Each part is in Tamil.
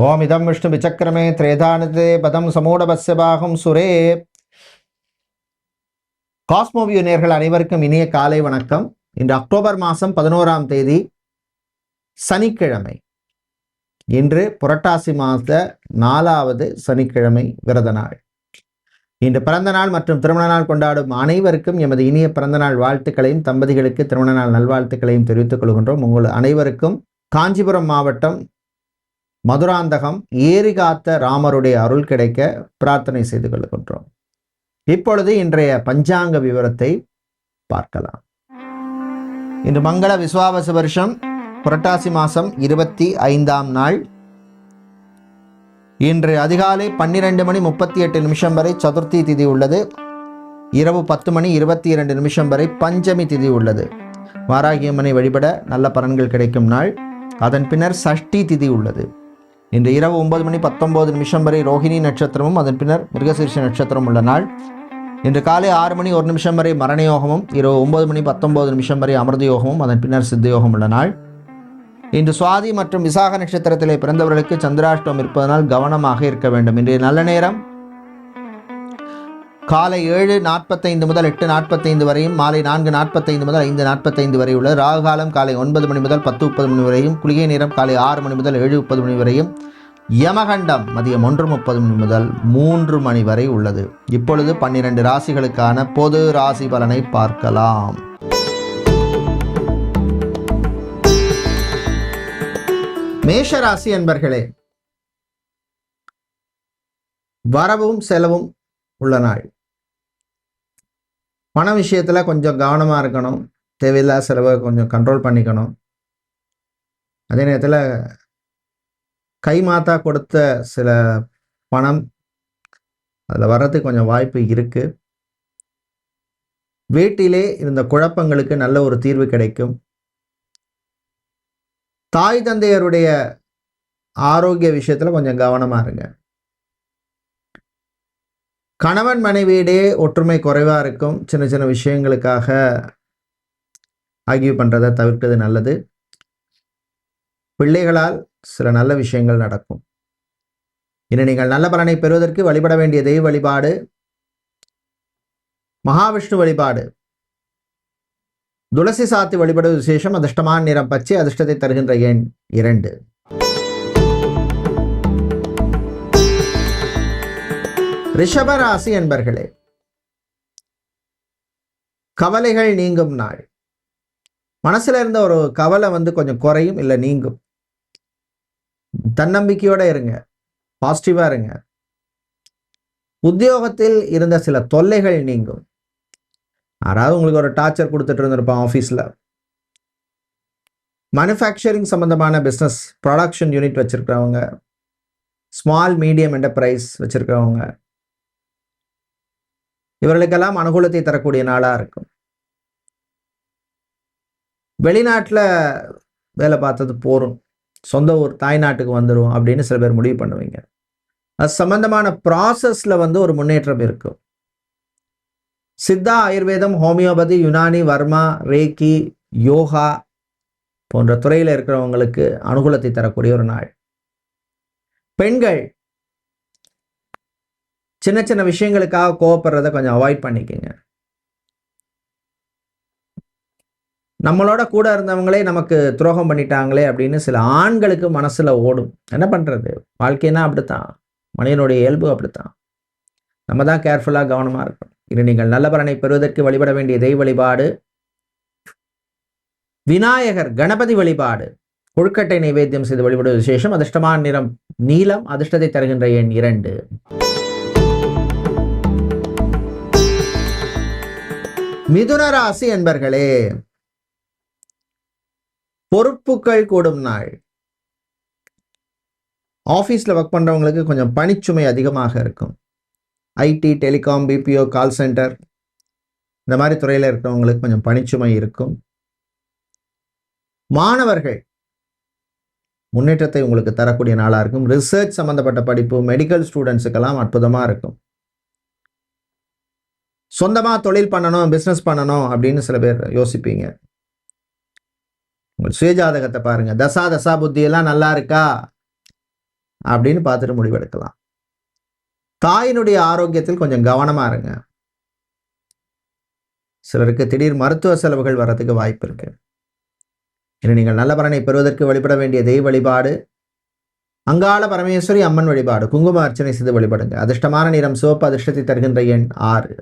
ஓம் இதம் விஷ்ணு விசக்கிரமே திரேதானதே பதம் சமூடபஸ்ய பாகம் சுரே. காஸ்மோவியூ நேர்கள் அனைவருக்கும் இனிய காலை வணக்கம். இன்று அக்டோபர் மாதம் பதினோராம் தேதி சனிக்கிழமை. இன்று புரட்டாசி மாத நாலாவது சனிக்கிழமை விரத நாள். இன்று பிறந்த நாள் மற்றும் திருமண நாள் கொண்டாடும் அனைவருக்கும் எமது இனிய பிறந்த நாள் வாழ்த்துக்களையும் தம்பதிகளுக்கு திருமண நாள் நல்வாழ்த்துக்களையும் தெரிவித்துக் கொள்கின்றோம். உங்கள் அனைவருக்கும் காஞ்சிபுரம் மாவட்டம் மதுராந்தகம் ஏறி காத்த ராமருடைய அருள் கிடைக்க பிரார்த்தனை செய்து கொள்கின்றோம். இப்பொழுது இன்றைய பஞ்சாங்க விவரத்தை பார்க்கலாம். இன்று மங்கள விஸ்வாவச வருஷம் புரட்டாசி மாதம் இருபத்தி ஐந்தாம் நாள். இன்று அதிகாலை பன்னிரெண்டு மணி முப்பத்தி எட்டு நிமிஷம் வரை சதுர்த்தி திதி உள்ளது. இரவு பத்து மணி இருபத்தி இரண்டு நிமிஷம் வரை பஞ்சமி திதி உள்ளது. வாராகியம்மனை வழிபட நல்ல பலன்கள் கிடைக்கும் நாள். அதன் பின்னர் சஷ்டி திதி உள்ளது. இன்று இரவு ஒன்பது மணி பத்தொன்பது நிமிஷம் வரை ரோஹிணி நட்சத்திரமும் அதன் பின்னர் மிருகசீர்ஷ நட்சத்திரம் உள்ள நாள். இன்று காலை ஆறு மணி ஒரு நிமிஷம் வரை மரண யோகமும் இரவு ஒன்பது மணி பத்தொன்பது நிமிஷம் வரை அமிர்த யோகமும் அதன் பின்னர் சித்த யோகம் உள்ள நாள். இன்று சுவாதி மற்றும் விசாக நட்சத்திரத்திலே பிறந்தவர்களுக்கு சந்திராஷ்டம் இருப்பதனால் கவனமாக இருக்க வேண்டும். இன்றைய நல்ல நேரம் காலை ஏழு நாற்பத்தைந்து முதல் எட்டு நாற்பத்தைந்து வரையும் மாலை நான்கு நாற்பத்தைந்து முதல் ஐந்து நாற்பத்தைந்து வரை உள்ள ராகு காலம் காலை ஒன்பது மணி முதல் பத்து முப்பது மணி வரையும் குளிகை நேரம் காலை ஆறு மணி முதல் ஏழு முப்பது மணி வரையும் யமகண்டம் மதியம் ஒன்று முப்பது மணி முதல் மூன்று மணி வரை உள்ளது. இப்பொழுது பன்னிரண்டு ராசிகளுக்கான பொது ராசி பலனை பார்க்கலாம். மேஷ ராசி என்பர்களே வரவும் செலவும் உள்ள நாள். பண விஷயத்தில் கொஞ்சம் கவனமாக இருக்கணும். தேவையில்லாத செலவை கொஞ்சம் கண்ட்ரோல் பண்ணிக்கணும். அதே நேரத்தில் கை மாத்தா கொடுத்த சில பணம் அதில் வர்றதுக்கு கொஞ்சம் வாய்ப்பு இருக்குது வீட்டிலே இருந்த குழப்பங்களுக்கு நல்ல ஒரு தீர்வு கிடைக்கும். தாய் தந்தையருடைய ஆரோக்கிய விஷயத்தில் கொஞ்சம் கவனமாக இருங்க. கணவன் மனைவியிடையே ஒற்றுமை குறைவாக இருக்கும். சின்ன சின்ன விஷயங்களுக்காக ஆகிய பண்ணுறதை தவிர்க்கிறது நல்லது. பிள்ளைகளால் சில நல்ல விஷயங்கள் நடக்கும். இனி நீங்கள் நல்ல பலனை பெறுவதற்கு வழிபட வேண்டிய தெய்வ வழிபாடு மகாவிஷ்ணு வழிபாடு. துளசி சாத்தி வழிபடுவது விசேஷம். அதிர்ஷ்டமான நிறம் பச்சை அதிர்ஷ்டத்தை தருகின்ற எண் இரண்டு. ரிஷபராசி என்பர்களே கவலைகள் நீங்கும் நாள். மனசுல இருந்த ஒரு கவலை வந்து கொஞ்சம் குறையும் இல்லை நீங்கும். தன்னம்பிக்கையோட இருங்க பாசிட்டிவா இருங்க. உத்தியோகத்தில் இருந்த சில தொல்லைகள் நீங்கும். யாராவது உங்களுக்கு ஒரு டார்ச்சர் கொடுத்துட்டு இருந்திருப்பான் ஆஃபீஸில் மேனுஃபேக்சரிங் சம்மந்தமான பிஸ்னஸ் ப்ரொடக்ஷன் யூனிட் வச்சுருக்கிறவங்க. ஸ்மால் மீடியம் என்டர்பிரைஸ் வச்சுருக்கிறவங்க. இவர்களுக்கெல்லாம் அனுகூலத்தை தரக்கூடிய நாளாக இருக்கும். வெளிநாட்டில் வேலை பார்த்தது போரும் சொந்த ஊர் தாய்நாட்டுக்கு வந்துடும் அப்படின்னு சில பேர் முடிவு பண்ணுவீங்க. அது சம்பந்தமான ப்ராசஸில் வந்து ஒரு முன்னேற்றம் இருக்கும். சித்தா ஆயுர்வேதம் ஹோமியோபதி யுனானி வர்மா ரேக்கி யோகா போன்ற துறையில் இருக்கிறவங்களுக்கு அனுகூலத்தை தரக்கூடிய ஒரு நாள். பெண்கள் சின்ன சின்ன விஷயங்களுக்காக கோவப்படுறத கொஞ்சம் அவாய்ட் பண்ணிக்கோங்க. நம்மளோட கூட இருந்தவங்களே நமக்கு துரோகம் பண்ணிட்டாங்களே அப்படின்னு சில ஆண்களுக்கு மனசில் ஓடும். என்ன பண்ணுறது வாழ்க்கைனா அப்படித்தான். மனிதனுடைய இயல்பு அப்படித்தான். நம்ம தான் கேர்ஃபுல்லாக கவனமாக இருக்கணும். இது நீங்கள் நல்ல பலனை பெறுவதற்கு வழிபட வேண்டிய தெய்வ வழிபாடு. விநாயகர் கணபதி வழிபாடு. கொழுக்கட்டை நைவேத்தியம் செய்து வழிபடுவது விசேஷம். அதிர்ஷ்டமான நிறம் நீலம். அதிர்ஷ்டத்தை தருகின்ற எண் இரண்டு. மிதுன ராசி என்பர்களே பொறுப்புகள் கூடும் நாள். ஆஃபீஸில் ஒர்க் பண்ணுறவங்களுக்கு கொஞ்சம் பணிச்சுமை அதிகமாக இருக்கும். IT telecom BPO call centre இந்த மாதிரி துறையில் இருக்கிறவங்களுக்கு கொஞ்சம் பணிச்சுமை இருக்கும். மாணவர்கள் முன்னேற்றத்தை உங்களுக்கு தரக்கூடிய நாளாக இருக்கும். ரிசர்ச் சம்மந்தப்பட்ட படிப்பு மெடிக்கல் ஸ்டூடெண்ட்ஸுக்கெல்லாம் அற்புதமாக இருக்கும். சொந்தமாக தொழில் பண்ணணும் பிஸ்னஸ் பண்ணணும் அப்படின்னு சில பேர் யோசிப்பீங்க. உங்கள் சுயஜாதகத்தை பாருங்கள் தசா தசா புத்தியெல்லாம் நல்லா இருக்கா? அப்படின்னு பார்த்துட்டு முடிவெடுக்கலாம். தாயினுடைய ஆரோக்கியத்தில் கொஞ்சம் கவனமாக இருங்க. சிலருக்கு திடீர் மருத்துவ செலவுகள் வர்றதுக்கு வாய்ப்பு இருக்கு. இனி நீங்கள் நல்ல பலனை பெறுவதற்கு வழிபட வேண்டிய தெய்வ வழிபாடு அங்காள பரமேஸ்வரி அம்மன் வழிபாடு குங்கும அர்ச்சனை செய்து வழிபடுங்க. அதிர்ஷ்டமான நிறம் சிவப்பு அதிர்ஷ்டத்தை தருகின்ற எண் ஆறு.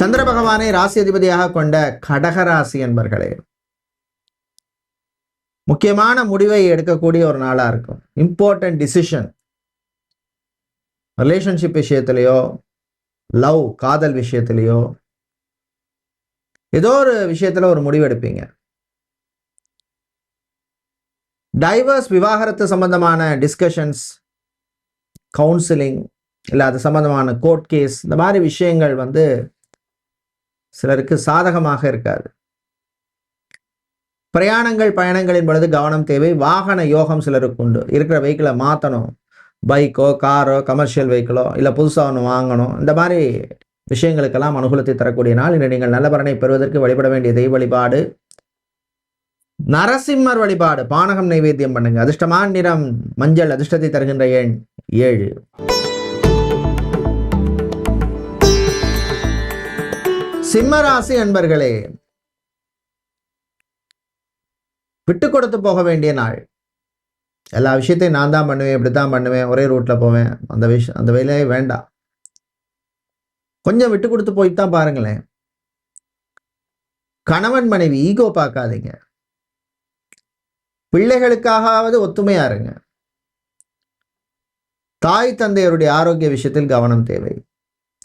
சந்திர பகவானை ராசி அதிபதியாக கொண்ட கடகராசி என்பர்களே முக்கியமான முடிவை எடுக்கக்கூடிய ஒரு நாளா இருக்கும். இம்பார்ட்டன்ட் டிசிஷன் ரிலேஷன்ஷிப் விஷயத்திலேயோ லவ் காதல் விஷயத்திலையோ ஏதோ ஒரு விஷயத்துல ஒரு முடிவு எடுப்பீங்க. டைவர்ஸ் விவாகரத்து சம்பந்தமான டிஸ்கஷன்ஸ் கவுன்சிலிங் இல்லை அது சம்பந்தமான கோர்ட் கேஸ் இந்த மாதிரி விஷயங்கள் வந்து சிலருக்கு சாதகமாக இருக்காது. பிரயாணங்கள் பயணங்களின் பொழுது கவனம் தேவை. வாகன யோகம் சிலருக்கு உண்டு. இருக்கிற வெஹிக்கிளை மாற்றணும் பைக்கோ காரோ கமர்ஷியல் வெஹிக்கிளோ இல்லை புதுசாக ஒன்று வாங்கணும். இந்த மாதிரி விஷயங்களுக்கெல்லாம் அனுகூலத்தை தரக்கூடிய நாள். இன்று நீங்கள் நல்ல பலனை பெறுவதற்கு வழிபட வேண்டிய தெய்வ வழிபாடு. நரசிம்மர் வழிபாடு. பானகம் நைவேத்தியம் பண்ணுங்க. அதிர்ஷ்டமான நிறம் மஞ்சள் அதிர்ஷ்டத்தை தருகின்ற எண் ஏழு. சிம்மராசி அன்பர்களே விட்டு கொடுத்து போக வேண்டிய நாள். எல்லா விஷயத்தையும் நான் தான் பண்ணுவேன் இப்படி தான் பண்ணுவேன் ஒரே ரூட்ல போவேன். அந்த விஷயம் அந்த வேலையே வேண்டாம். கொஞ்சம் விட்டு கொடுத்து போயிட்டு தான் பாருங்களேன். கணவன் மனைவி ஈகோ பார்க்காதீங்க. பிள்ளைகளுக்காகவது ஒத்துமையா இருங்க. தாய் தந்தையருடைய ஆரோக்கிய விஷயத்தில் கவனம் தேவை.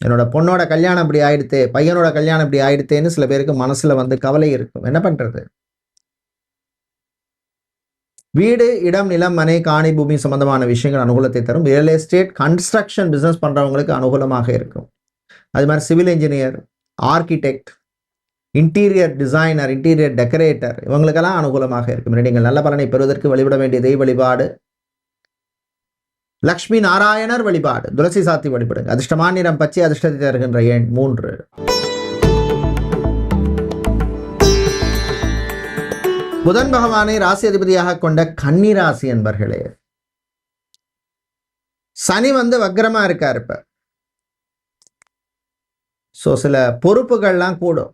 என்னோட பொண்ணோட கல்யாணம் இப்படி ஆயிடுத்து பையனோட கல்யாணம் இப்படி ஆயிடுத்தேன்னு சில பேருக்கு மனசுல வந்து கவலை இருக்கும். என்ன பண்றது? வீடு இடம் நிலம் மனை காணி பூமி சம்பந்தமான விஷயங்கள் அனுகூலத்தை தரும். ரியல் எஸ்டேட் கன்ஸ்ட்ரக்ஷன் பிஸ்னஸ் பண்றவங்களுக்கு அனுகூலமாக இருக்கும். அது மாதிரி civil engineer architect interior designer interior decorator இவங்களுக்கெல்லாம் அனுகூலமாக இருக்கும். நீங்கள் நல்ல பலனை பெறுவதற்கு வழிபட வேண்டிய தெய்வ வழிபாடு லக்ஷ்மி நாராயணர் வழிபாடு. துளசி சாத்தி வழிபடுங்க. அதிர்ஷ்டமான நிறம் பச்சை அதிர்ஷ்டத்தை தருகின்ற எண் மூன்று. புதன் பகவானை ராசி அதிபதியாக கொண்ட கன்னி ராசி என்பர்களே. சனி வந்து வக்ரமா இருக்கார் இப்ப. ஸோ சில பொறுப்புகள்லாம் கூடும்.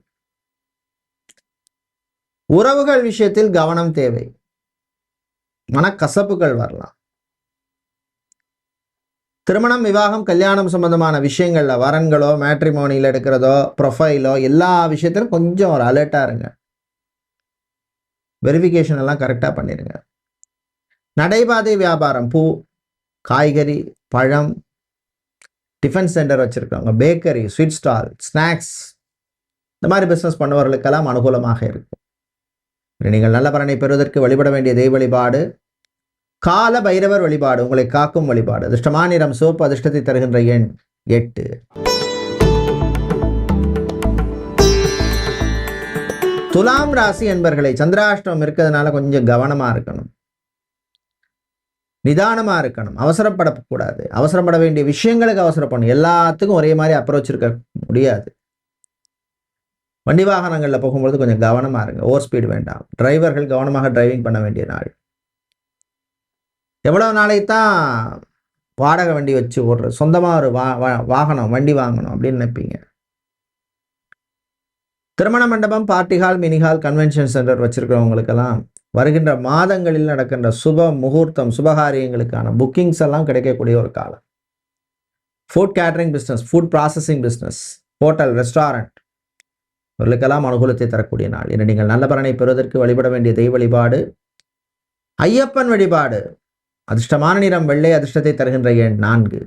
உறவுகள் விஷயத்தில் கவனம் தேவை. மனக்கசப்புகள் வரலாம். திருமணம் விவாகம் கல்யாணம் சம்பந்தமான விஷயங்களில் வரன்களோ மேட்ரிமோனியில் எடுக்கிறதோ ப்ரொஃபைலோ எல்லா விஷயத்திலும் கொஞ்சம் ஒரு அலர்ட்டாக இருங்க. வெரிஃபிகேஷன் எல்லாம் கரெக்டாக பண்ணிடுங்க நடைபாதை வியாபாரம் பூ காய்கறி பழம் டிஃபன் சென்டர் வச்சுருக்கவங்க பேக்கரி ஸ்வீட் ஸ்டால் ஸ்நாக்ஸ் இந்த மாதிரி பிஸ்னஸ் பண்ணுவவர்களுக்கெல்லாம் அனுகூலமாக இருக்கும். நீங்கள் நல்ல பலனை பெறுவதற்கு வழிபட வேண்டிய தெய்வ வழிபாடு கால பைரவர் வழிபாடு உங்களை காக்கும் வழிபாடு. அதிர்ஷ்டமான நிறம் சோப்பு அதிர்ஷ்டத்தை தருகின்ற எண் எட்டு. துலாம் ராசி என்பர்களை சந்திராஷ்டமம் இருக்கிறதுனால கொஞ்சம் கவனமா இருக்கணும். நிதானமா இருக்கணும். அவசரப்படக்கூடாது. அவசரப்பட வேண்டிய விஷயங்களுக்கு அவசரப்படணும். எல்லாத்துக்கும் ஒரே மாதிரி அப்ரோச் இருக்க முடியாது. வண்டி வாகனங்களில் போகும்போது கொஞ்சம் கவனமாக இருங்க. ஓவர் ஸ்பீடு வேண்டாம் டிரைவர்கள் கவனமாக டிரைவிங் பண்ண வேண்டிய நாள். எவ்வளோ நாளைக்கு தான் வாடகை வண்டி வச்சு ஓடுறது சொந்தமாக ஒரு வா வா- வாகனம் வண்டி வாங்கணும் அப்படின்னு நினைப்பீங்க. திருமண மண்டபம் party hall mini hall convention centre வச்சுருக்கிறவங்களுக்கெல்லாம் வருகின்ற மாதங்களில் நடக்கின்ற சுப முகூர்த்தம் சுபகாரியங்களுக்கான புக்கிங்ஸ் எல்லாம் கிடைக்கக்கூடிய ஒரு காலம். Food catering business food processing business hotel restaurant இவர்களுக்கெல்லாம் அனுகூலத்தை தரக்கூடிய நாள். இன்று நீங்கள் நல்ல பலனை பெறுவதற்கு வழிபட வேண்டிய தெய்வ வழிபாடு ஐயப்பன் வழிபாடு அதிர்ஷ்டமான நிறம் வெள்ளை அதிர்ஷ்டத்தை தருகின்ற எண் நான்கு.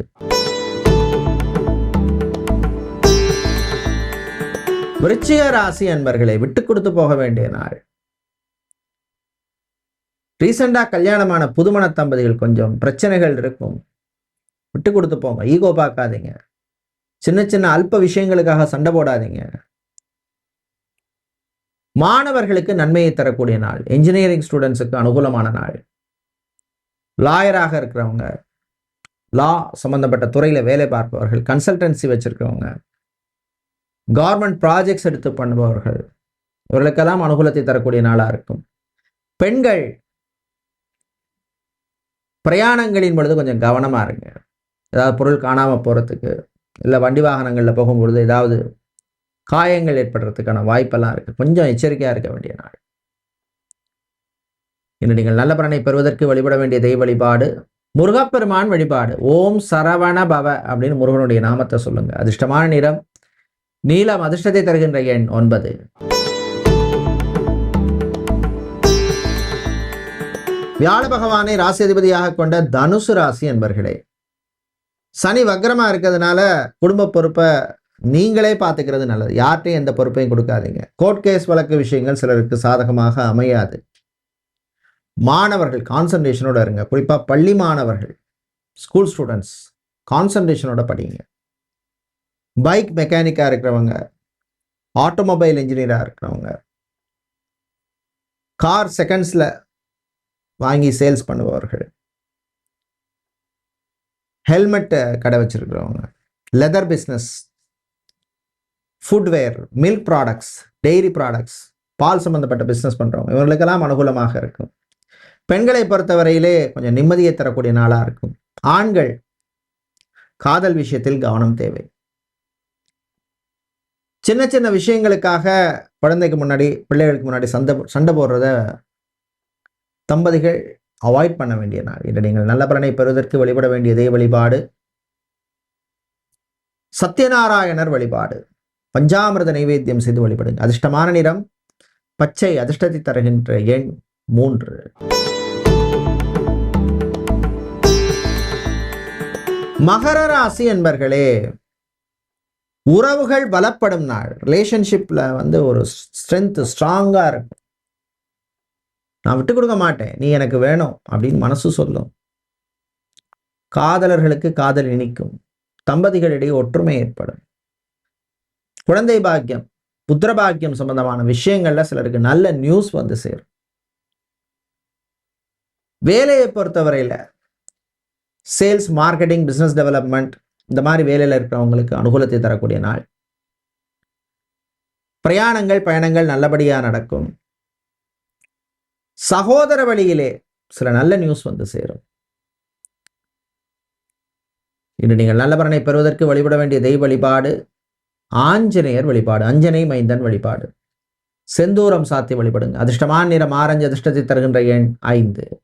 விருச்சிக ராசி அன்பர்களை விட்டு கொடுத்து போக வேண்டிய நாள். ரீசெண்டா கல்யாணமான புதுமண தம்பதிகள் கொஞ்சம் பிரச்சனைகள் இருக்கும். விட்டு கொடுத்து போங்க ஈகோ பார்க்காதீங்க. சின்ன சின்ன அல்ப விஷயங்களுக்காக சண்டை போடாதீங்க. மாணவர்களுக்கு நன்மையை தரக்கூடிய நாள் இன்ஜினியரிங் ஸ்டூடெண்ட்ஸுக்கு அனுகூலமான நாள். லாயராக இருக்கிறவங்க லா சம்மந்தப்பட்ட துறையில் வேலை பார்ப்பவர்கள் கன்சல்டன்சி வச்சுருக்கவங்க கவர்மெண்ட் ப்ராஜெக்ட்ஸ் எடுத்து பண்ணுபவர்கள் இவர்களுக்கெல்லாம் அனுகூலத்தை தரக்கூடிய நாளாக இருக்கும். பெண்கள் பிரயாணங்களின் பொழுது கொஞ்சம் கவனமாக இருங்க. ஏதாவது பொருள் காணாமல் போகிறதுக்கு இல்லை வண்டி வாகனங்களில் போகும்பொழுது ஏதாவது காயங்கள் ஏற்படுறதுக்கான வாய்ப்பெல்லாம் இருக்குது கொஞ்சம் எச்சரிக்கையாக இருக்க வேண்டிய நாள். இன்று நீங்கள் நல்ல பலனை பெறுவதற்கு வழிபட வேண்டிய தெய்வ வழிபாடு முருகப்பெருமான் வழிபாடு. ஓம் சரவண பவ அப்படின்னு முருகனுடைய நாமத்தை சொல்லுங்க. அதிர்ஷ்டமான நிறம் நீலம் அதிர்ஷ்டத்தை தருகின்ற எண் ஒன்பது. வியாழ பகவானை ராசி அதிபதியாக கொண்ட தனுசு ராசி என்பர்களே சனி வக்ரமா இருக்கிறதுனால குடும்ப பொறுப்பை நீங்களே பார்த்துக்கிறது நல்லது. யார்கிட்டையும் எந்த பொறுப்பையும் கொடுக்காதீங்க. கோர்ட் கேஸ் வழக்கு விஷயங்கள் சிலருக்கு சாதகமாக அமையாது. மாணவர்கள் கான்சன்ட்ரேஷனோட இருங்க. குறிப்பாக பள்ளி மாணவர்கள் ஸ்கூல் ஸ்டூடெண்ட்ஸ் கான்சன்ட்ரேஷனோட படிங்க. பைக் மெக்கானிக்காக இருக்கிறவங்க ஆட்டோமொபைல் இன்ஜினியராக இருக்கிறவங்க கார் செகண்ட்ஸில் வாங்கி சேல்ஸ் பண்ணுபவர்கள் ஹெல்மெட்டை கடை வச்சிருக்கிறவங்க leather business footwear milk products dairy products பால் சம்மந்தப்பட்ட பிஸ்னஸ் பண்ணுறவங்க இவர்களுக்கெல்லாம் அனுகூலமாக இருக்கும். பெண்களை பொறுத்தவரையிலே கொஞ்சம் நிம்மதியை தரக்கூடிய நாளாக இருக்கும். ஆண்கள் காதல் விஷயத்தில் கவனம் தேவை. சின்ன சின்ன விஷயங்களுக்காக குழந்தைக்கு முன்னாடி பிள்ளைகளுக்கு முன்னாடி சண்டை சண்டை போடுறத தம்பதிகள் அவாய்ட் பண்ண வேண்டிய நாள். இன்று நீங்கள் நல்ல பலனை பெறுவதற்கு வழிபட வேண்டியதே வழிபாடு. சத்யநாராயணர் வழிபாடு. பஞ்சாமிரத நைவேத்தியம் செய்து வழிபடுங்க அதிர்ஷ்டமான நிறம் பச்சை அதிர்ஷ்டத்தை தருகின்ற எண் மூன்று. மகர ராசி என்பர்களே உறவுகள் பலப்படும் நாள். ரிலேஷன்ஷிப்ல வந்து ஒரு ஸ்ட்ரென்த் ஸ்ட்ராங்கா இருக்கும். நான் விட்டு கொடுக்க மாட்டேன். நீ எனக்கு வேணும் அப்படின்னு மனசு சொல்லும். காதலர்களுக்கு காதல் இனிக்கும். தம்பதிகளிடையே ஒற்றுமை ஏற்படும். குழந்தை பாக்கியம் புத்திர பாக்கியம் சம்பந்தமான விஷயங்கள்ல சிலருக்கு நல்ல நியூஸ் வந்து சேரும். வேலையை பொறுத்தவரையில் சேல்ஸ் மார்க்கெட்டிங் பிஸ்னஸ் டெவலப்மெண்ட் இந்த மாதிரி வேலையில் இருக்கிறவங்களுக்கு அனுகூலத்தை தரக்கூடிய நாள். பிரயாணங்கள் பயணங்கள் நல்லபடியாக நடக்கும். சகோதர வழியிலே சில நல்ல நியூஸ் வந்து சேரும். இன்று நீங்கள் நல்ல பலனை பெறுவதற்கு வழிபட வேண்டிய தெய்வ வழிபாடு ஆஞ்சநேயர் வழிபாடு அஞ்சனை மைந்தன் வழிபாடு. செந்தூரம் சாத்தி வழிபடுங்க. அதிர்ஷ்டமான நிறம் ஆரஞ்சு அதிர்ஷ்டத்தை தருகின்ற எண் ஐந்து.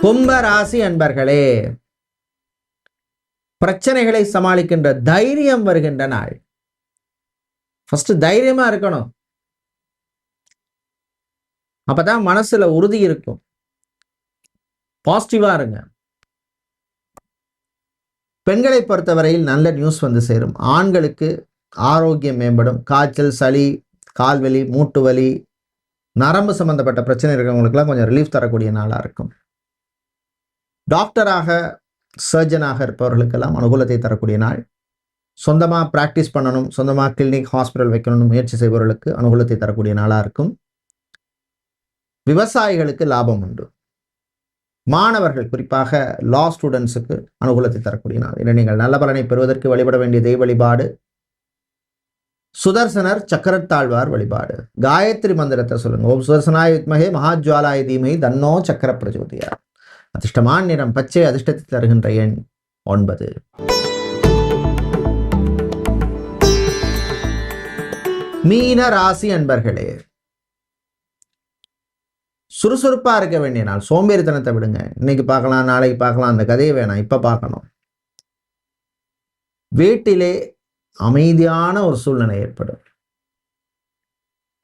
கும்ப ராசி அன்பர்களே பிரச்சனைகளை சமாளிக்கின்ற தைரியம் வருகின்ற நாள். ஃபர்ஸ்ட் தைரியமா இருக்கணும். அப்பதான் மனசுல உறுதி இருக்கும். பாசிட்டிவா இருங்க. பெண்களை பொறுத்தவரையில் நல்ல நியூஸ் வந்து சேரும். ஆண்களுக்கு ஆரோக்கியம் மேம்படும். காய்ச்சல் சளி கால்வலி மூட்டு வலி நரம்பு சம்பந்தப்பட்ட பிரச்சனை இருக்கிறவங்களுக்குலாம் கொஞ்சம் ரிலீஃப் தரக்கூடிய நாளாக இருக்கும். டாக்டராக சர்ஜனாக இருப்பவர்களுக்கெல்லாம் அனுகூலத்தை தரக்கூடிய நாள். சொந்தமாக ப்ராக்டிஸ் பண்ணணும் சொந்தமாக கிளினிக் ஹாஸ்பிட்டல் வைக்கணும்னு முயற்சி செய்பவர்களுக்கு அனுகூலத்தை தரக்கூடிய நாளாக இருக்கும். விவசாயிகளுக்கு லாபம் உண்டு. மாணவர்கள் குறிப்பாக லா ஸ்டூடெண்ட்ஸுக்கு அனுகூலத்தை தரக்கூடிய நாள். என நீங்கள் நல்ல பலனை பெறுவதற்கு வழிபட வேண்டிய தெய்வ வழிபாடு. சுதர்சனர் சக்கரத்தாழ்வார் வழிபாடு. காயத்ரி மந்திரத்தை சொல்லுங்க. ஓம் சுதர்சனாய வித்மகே மகாஜுவாலாய தீமை தன்னோ சக்கர பிரஜோதியார் அதிர்ஷ்டமான நிறம் பச்சை அதிர்ஷ்டத்தை தருகின்ற எண் ஒன்பது. மீன ராசி அன்பர்களே சுறுசுறுப்பாக இருக்க வேண்டிய நாள். சோம்பேறித்தனத்தை விடுங்க. இன்னைக்கு பார்க்கலாம் நாளைக்கு பார்க்கலாம். அந்த கதையை வேணாம். இப்போ பார்க்கணும். வீட்டிலே அமைதியான ஒரு சூழ்நிலை ஏற்படும்.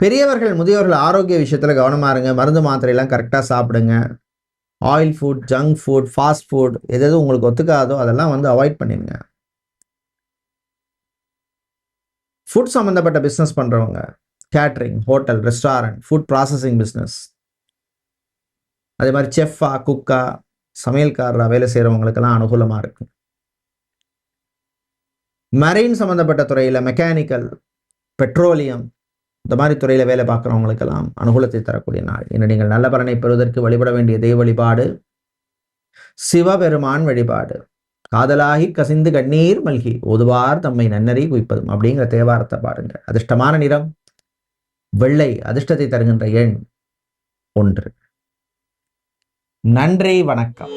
பெரியவர்கள் முதியவர்கள் ஆரோக்கிய விஷயத்தில் கவனமா இருங்க. மருந்து மாத்திரையெல்லாம் கரெக்டாக சாப்பிடுங்க. Oil food junk food fast food எது எது உங்களுக்கு ஒத்துக்காதோ அதெல்லாம் வந்து அவாய்ட் பண்ணிடுங்க. ஃபுட் சம்மந்தப்பட்ட பிஸ்னஸ் பண்ணுறவங்க catering hotel restaurant food processing business அதே மாதிரி செஃப்பா குக்கா சமையல்காரராக வேலை செய்கிறவங்களுக்கெல்லாம் அனுகூலமாக இருக்கும் மரைன் சம்மந்தப்பட்ட துறையில் மெக்கானிக்கல் பெட்ரோலியம் இந்த மாதிரி துறையில் வேலை பார்க்குறவங்களுக்கெல்லாம் அனுகூலத்தை தரக்கூடிய நாள். இன்று நீங்கள் நல்ல பலனை பெறுவதற்கு வழிபட வேண்டிய தெய்வ வழிபாடு சிவபெருமான் வழிபாடு. காதலாகி கசிந்து கண்ணீர் மல்கி ஒதுவார் தம்மை நன்னறி குவிப்பதும் அப்படிங்கிற தேவாரத்தை பாருங்கள். அதிர்ஷ்டமான நிறம் வெள்ளை அதிர்ஷ்டத்தை தருகின்ற எண் ஒன்று. நன்றி வணக்கம்.